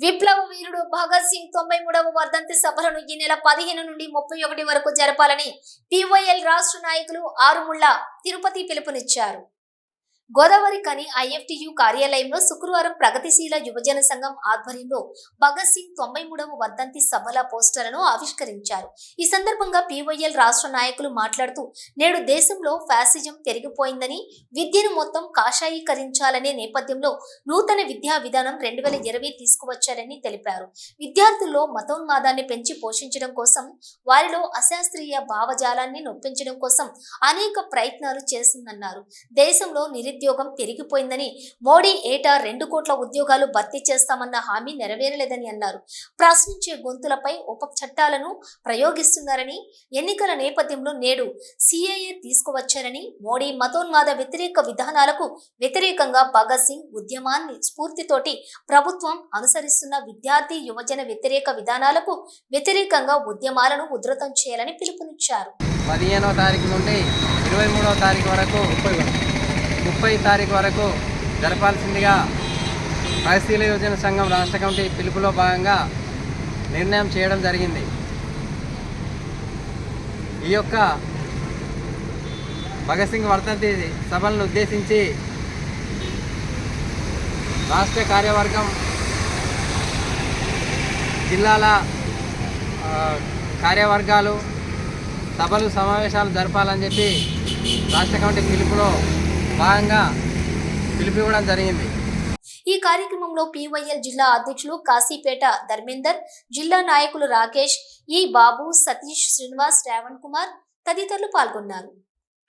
విప్లవ వీరుడు భగత్ సింగ్ తొంభై మూడవ వర్ధంతి సభలను ఈ నెల పదిహేను నుండి ముప్పై ఒకటి వరకు జరపాలని పివైఎల్ రాష్ట్ర నాయకులు ఆరుముళ్ళ తిరుపతి పిలుపునిచ్చారు. గోదావరి కని ఐఎఫ్టియు కార్యాలయంలో శుక్రవారం ప్రగతిశీల యువజన సంఘం ఆధ్వర్యంలో భగత్ సింగ్ తొంభై మూడవ వర్ధంతి సభల పోస్టర్లను ఆవిష్కరించారు. ఈ సందర్భంగా పివైఎల్ రాష్ట్ర నాయకులు మాట్లాడుతూ నేడు దేశంలో ఫ్యాసిజం పెరిగిపోయిందని విద్యను మొత్తం కాషాయీకరించాలనే నేపథ్యంలో నూతన విద్యా విధానం రెండు వేల ఇరవై తీసుకువచ్చారని తెలిపారు. విద్యార్థుల్లో మతోన్మాదాన్ని పెంచి పోషించడం కోసం వారిలో అశాస్త్రీయ భావజాలాన్ని నొప్పించడం కోసం అనేక ప్రయత్నాలు చేసిందన్నారు. దేశంలో నిరుద్యోగం పెరిగిపోయిందని మోడీ ఏటా రెండు కోట్ల ఉద్యోగాలు భర్తీ చేస్తామన్న హామీ నెరవేరలేదని అన్నారు. ప్రశ్నించే గొంతులపై ఉప చట్టాలను ప్రయోగిస్తున్నారని ఎన్నికల నేపథ్యంలో నేడు సిఏఏ తీసుకువచ్చారని మోడీ మతోన్మాద వ్యతిరేక విధానాలకు వ్యతిరేకంగా భగత్ సింగ్ ఉద్యమాన్ని స్ఫూర్తితోటి ప్రభుత్వం అనుసరిస్తున్న విద్యార్థి యువజన వ్యతిరేక విధానాలకు వ్యతిరేకంగా ఉద్యమాలను ఉధృతం చేయాలని పిలుపునిచ్చారు. పదిహేనవ తారీఖు నుండి ఇరవై మూడవ తారీఖు వరకు ముప్పై తారీఖు వరకు జరపాల్సిందిగా ప్రగతిశీల యోజన సంఘం రాష్ట్ర కమిటీ పిలుపులో భాగంగా నిర్ణయం చేయడం జరిగింది. ఈ యొక్క భగత్ సింగ్ వర్ధంతి సభలను ఉద్దేశించి రాష్ట్ర కార్యవర్గం జిల్లాల కార్యవర్గాలు సభలు సమావేశాలు జరపాలని చెప్పి రాష్ట్ర కమిటీ పిలుపులో భాగంగా పిలుపు జరిగింది. ఈ కార్యక్రమంలో పివైఎల్ జిల్లా అధ్యక్షులు కాశీపేట ధర్మేందర్ జిల్లా నాయకులు రాకేష్ ఈ బాబు సతీష్ శ్రీనివాస్ శ్రావణ్ కుమార్ తదితరులు పాల్గొన్నారు.